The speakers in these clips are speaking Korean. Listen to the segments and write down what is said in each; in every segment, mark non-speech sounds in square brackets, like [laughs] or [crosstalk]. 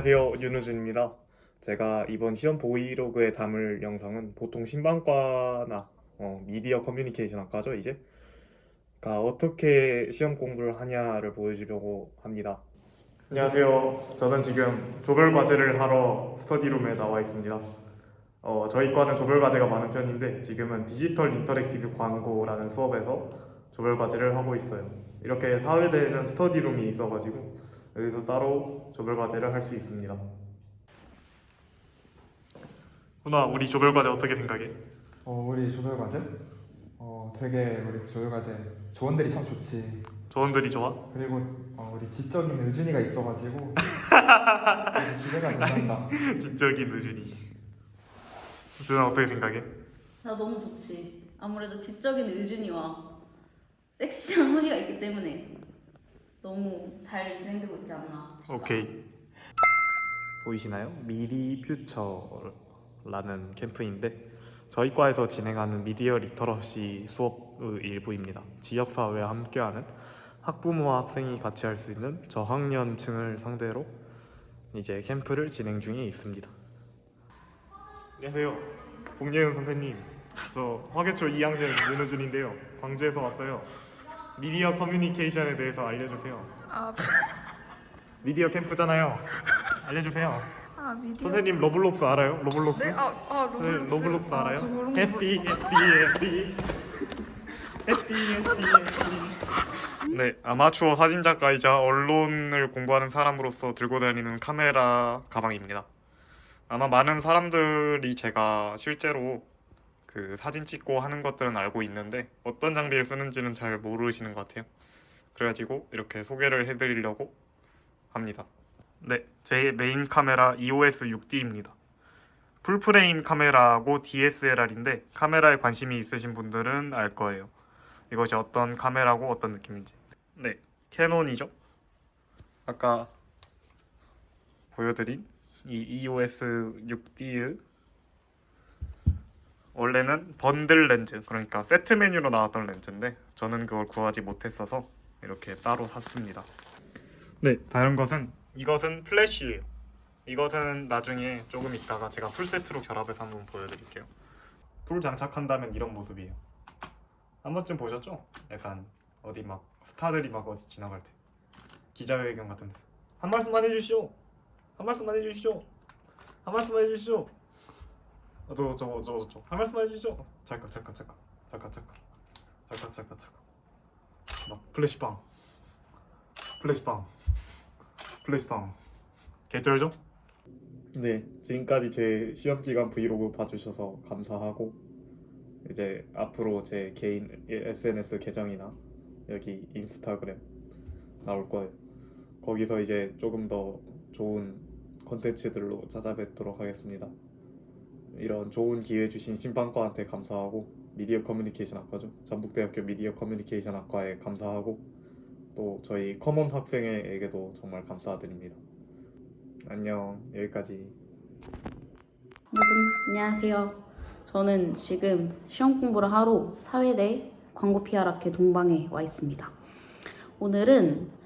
안녕하세요 윤우준입니다. 제가 이번 시험 보이로그에 담을 영상은 보통 신방과나 어, 미디어 커뮤니케이션 학과죠 이제 가 어떻게 시험 공부를 하냐를 보여주려고 합니다. 안녕하세요. 저는 지금 조별 과제를 하러 스터디룸에 나와 있습니다. 어, 저희 과는 조별 과제가 많은 편인데 지금은 디지털 인터랙티브 광고라는 수업에서 조별 과제를 하고 있어요. 이렇게 사회대에는 스터디룸이 있어가지고 여기서 따로 조별 과제를 할 수 있습니다. 훈아, 우리 조별 과제 어떻게 생각해? 어, 우리 조별 과제? 어, 되게 우리 조별 과제 조원들이 참 좋지. 조원들이 좋아? 그리고 어, 우리 지적인 의준이가 있어가지고 되게 [laughs] 기대가 된다. 지적인 의준이. 준아 어떻게 생각해? 나 너무 좋지. 아무래도 지적인 의준이와 섹시한 훈이가 있기 때문에 너무 잘 진행되고 있지 않나. 싶다. 오케이. 보이시나요? 미리 퓨처라는 캠프인데 저희 과에서 진행하는 미디어 리터러시 수업의 일부입니다. 지역 사회와 함께하는 학부모와 학생이 같이 할 수 있는 저학년층을 상대로 이제 캠프를 진행 중에 있습니다. 안녕하세요. 봉예은 선생님. 저 화개초 2학년 윤우준인데요. 광주에서 왔어요. 미디어 커뮤니케이션에 대해서 알려주세요. 아, [laughs] 미디어 캠프잖아요. 알려주세요. 아 미디어. 선생님 러블록스 알아요? 러블록스? 네, 아, 아 선생님 로블록스. 러블록스 아, 알아요? 저 그런 거 해피 해피 해피 해피 해피 해피 네 아마추어 사진작가이자 언론을 공부하는 사람으로서 들고 다니는 카메라 가방입니다. 아마 많은 사람들이 제가 실제로 그 사진 찍고 하는 것들은 알고 있는데 어떤 장비를 쓰는지는 잘 모르시는 것 같아요. 그래가지고 이렇게 소개를 해드리려고 합니다. 네, 제 메인 카메라 EOS 6D입니다. 풀프레임 카메라하고 DSLR인데 카메라에 관심이 있으신 분들은 알 거예요. 이것이 어떤 카메라고 어떤 느낌인지. 네, 캐논이죠. 아까 보여드린 이 EOS 6D의 원래는 번들 렌즈, 그러니까 세트 메뉴로 나왔던 렌즈인데 저는 그걸 구하지 못했어서 이렇게 따로 샀습니다. 네, 다른 것은 이것은 플래시예요. 이것은 나중에 조금 있다가 제가 풀 세트로 결합해서 한번 보여드릴게요. 풀 장착한다면 이런 모습이에요. 한 번쯤 보셨죠? 약간 어디 막 스타들이 막 어디 지나갈 때 기자회견 같은 데서 한 말씀만 해주시오. 한 말씀만 해주시오. 한 말씀만 해주시오. 어, 저거 저거 저거 저거. 한 말씀만 해주시오. 잠깐 잠깐 잠깐. 잠깐 잠깐. 잠깐 잠깐 잠깐. 막 플래시빵. 플래시빵. 플래시빵. 개쩔죠? 네 지금까지 제 시험기간 브이로그 봐주셔서 감사하고 이제 앞으로 제 개인 SNS 계정이나 여기 인스타그램 나올 거예요. 거기서 이제 조금 더 좋은 컨텐츠들로 찾아뵙도록 하겠습니다 이런 좋은 기회 주신 신방과한테 감사하고 미디어 커뮤니케이션 학과죠 전북대학교 미디어 커뮤니케이션 학과에 감사하고 또 저희 커먼 학생에게도 정말 감사드립니다. 안녕 여기까지. 여러분 안녕하세요. 저는 지금 시험 공부를 하러 사회대 광고 PR학회 동방에 와 있습니다. 오늘은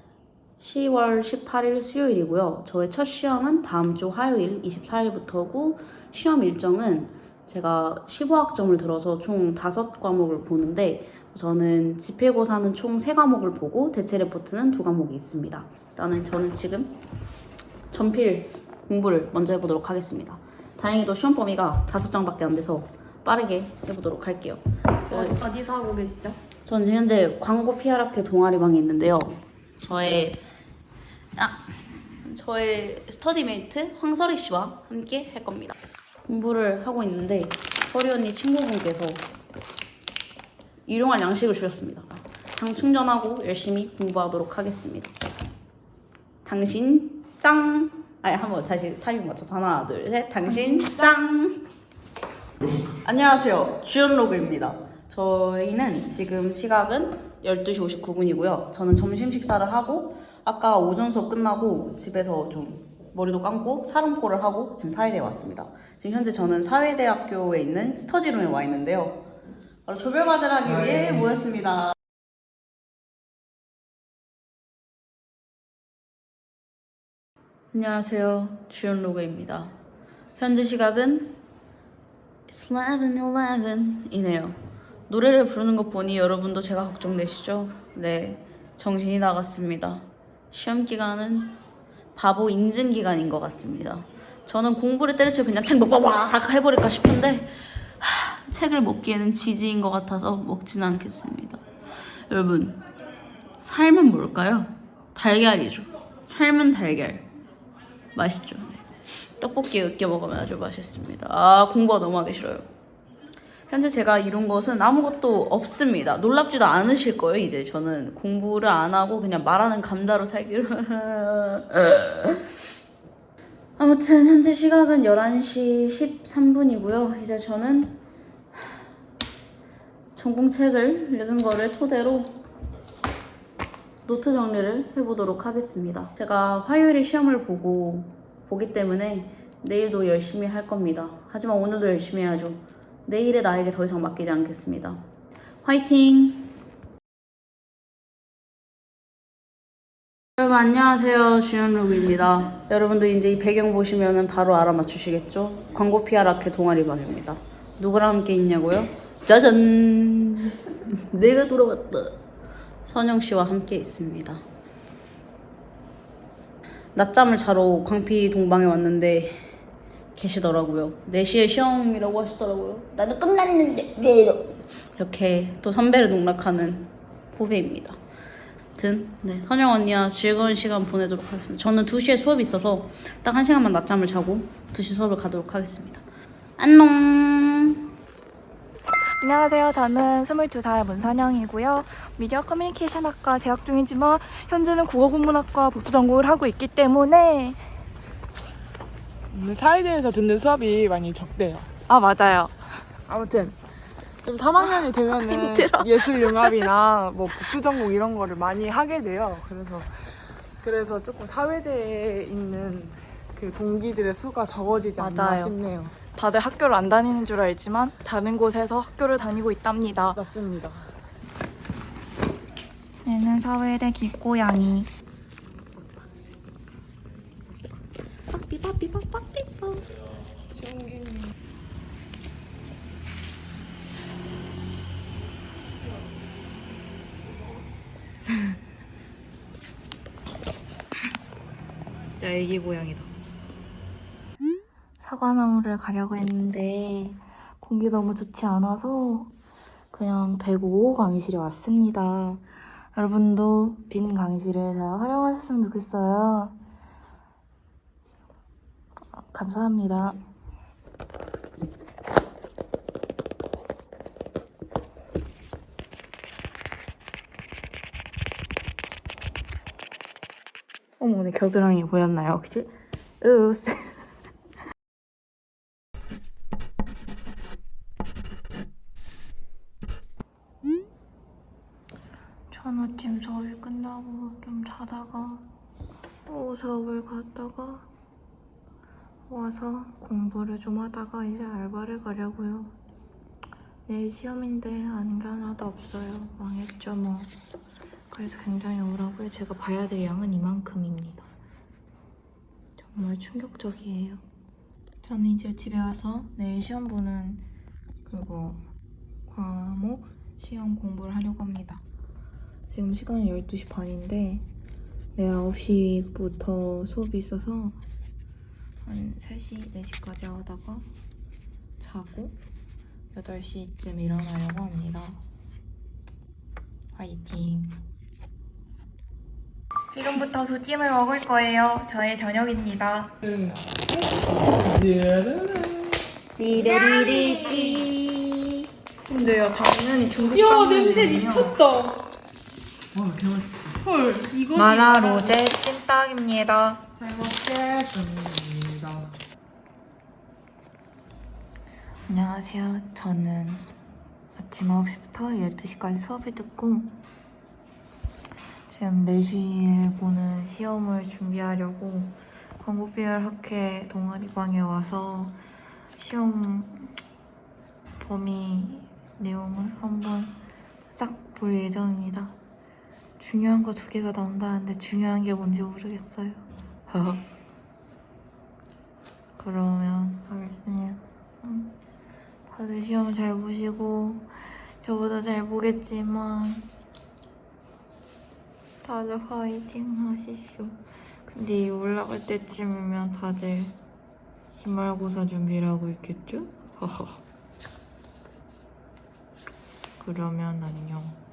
10월 18일 수요일이고요. 저의 첫 시험은 다음 주 화요일 24일부터고 시험 일정은 제가 15학점을 들어서 총 5과목을 보는데 저는 집필고사는 총 3과목을 보고 대체 레포트는 2과목이 있습니다. 일단은 저는 지금 전필 공부를 먼저 해보도록 하겠습니다. 다행히도 시험 범위가 다섯 장밖에 안 돼서 빠르게 해보도록 할게요. 어, 어디서 하고 계시죠? 저는 지금 현재 광고 PR학회 동아리방에 있는데요. 저의 아 저의 스터디메이트 황설희 씨와 함께 할 겁니다. 공부를 하고 있는데 설희 언니 친구분께서 일용할 양식을 주셨습니다. 당 충전하고 열심히 공부하도록 하겠습니다. 당신 짱! 아니 한번 다시 타이밍 맞춰서 하나 둘 셋. 당신 짱! 안녕하세요. 주연 로그입니다. 저희는 지금 시각은 12시 59분이고요. 저는 점심 식사를 하고 아까 오전 수업 끝나고 집에서 좀 머리도 감고 사름골을 하고 지금 사회대에 왔습니다. 지금 현재 저는 사회대학교에 있는 스터디룸에 와 있는데요. 바로 조별 과제를 하기 위해 모였습니다. 안녕하세요. 주연 로그입니다. 현재 시각은 11:11 이네요. 노래를 부르는 것 보니 여러분도 제가 걱정되시죠? 네, 정신이 나갔습니다. 시험 기간은 바보 인증 기간인 것 같습니다. 저는 공부를 때려쳐 그냥 책 먹고 와 해버릴까 싶은데 하, 책을 먹기에는 지지인 것 같아서 먹지는 않겠습니다. 여러분, 삶은 뭘까요? 달걀이죠. 삶은 달걀. 맛있죠. 네. 떡볶이에 으깨 먹으면 아주 맛있습니다. 아 공부가 너무 하기 싫어요. 현재 제가 이룬 것은 아무것도 없습니다. 놀랍지도 않으실 거예요. 이제 저는 공부를 안 하고 그냥 말하는 감자로 살기로. [laughs] 아무튼 현재 시각은 11시 13분이고요. 이제 저는 전공책을 읽은 거를 토대로 노트 정리를 해보도록 하겠습니다. 제가 화요일에 시험을 보고 보기 때문에 내일도 열심히 할 겁니다. 하지만 오늘도 열심히 해야죠. 내일의 나에게 더 이상 맡기지 않겠습니다. 화이팅! 여러분 안녕하세요 주연룩입니다. 여러분도 이제 이 배경 보시면은 바로 알아맞추시겠죠? 광고 PR 학회 동아리 방입니다. 누구랑 함께 있냐고요? 짜잔! 내가 돌아왔다. 선영 씨와 함께 있습니다. 낮잠을 자러 광피 동방에 왔는데 계시더라고요. 4시에 시험이라고 하시더라고요. 나도 끝났는데 왜 이렇게 또 선배를 농락하는 후배입니다. 아무튼 네, 선영 언니와 즐거운 시간 보내도록 하겠습니다. 저는 2시에 수업이 있어서 딱 1시간만 낮잠을 자고 2시 수업을 가도록 하겠습니다. 안녕! 안녕하세요. 저는 22살 문선영이고요. 미디어 커뮤니케이션 학과 재학 중이지만 현재는 국어국문학과 복수 전공을 하고 있기 때문에 음, 사회대에서 듣는 수업이 많이 적대요. 아 맞아요. 아무튼 좀 3학년이 되면은 힘들어. 예술 융합이나 뭐 복수 전공 이런 거를 많이 하게 돼요. 그래서 그래서 조금 사회대에 있는 그 동기들의 수가 적어지지 않나 맞아요. 싶네요. 다들 학교를 안 다니는 줄 알지만 다른 곳에서 학교를 다니고 있답니다. 맞습니다. 얘는 사회대 기고양이. 진짜 애기 고양이다. 사과나무를 가려고 했는데 공기 너무 좋지 않아서 그냥 105 강의실에 왔습니다. 여러분도 빈 강의실을 잘 활용하셨으면 좋겠어요. 감사합니다. 어머, 내 겨드랑이 보였나요, 혹시? 으스. 전 아침 수업이 끝나고 좀 자다가 또 수업을 갔다가 와서 공부를 좀 하다가 이제 알바를 가려고요. 내일 시험인데 게 하나도 없어요. 망했죠 뭐. 그래서 굉장히 우울하고요. 제가 봐야 될 양은 이만큼입니다. 정말 충격적이에요. 저는 이제 집에 와서 내일 시험 보는 그거 과목 시험 공부를 하려고 합니다. 지금 시간이 12시 반인데 내일 9시부터 수업이 있어서 한 3시, 4시까지 하다가 자고 8시쯤 일어나려고 합니다. 화이팅! 지금부터 수찜을 먹을 거예요. 저의 저녁입니다. 리레리리띠 근데요, 당연히 중국 야 냄새 미쳤다. 마라 로제 찜닭입니다. 잘 먹겠습니다. 안녕하세요. 저는 아침 9시부터 12시까지 수업을 듣고 지금 4시에 보는 시험을 준비하려고 광고비열 학회 동아리방에 와서 시험 범위 내용을 한번 싹 볼 예정입니다. 중요한 거 두 개가 나온다는데 중요한 게 뭔지 모르겠어요. [laughs] 그러면 하겠습니다. 음, 다들 시험 잘 보시고 저보다 잘 보겠지만 다들 화이팅 하십시오. 근데 이 올라갈 때쯤이면 다들 기말고사 준비를 하고 있겠죠? [laughs] 그러면 안녕.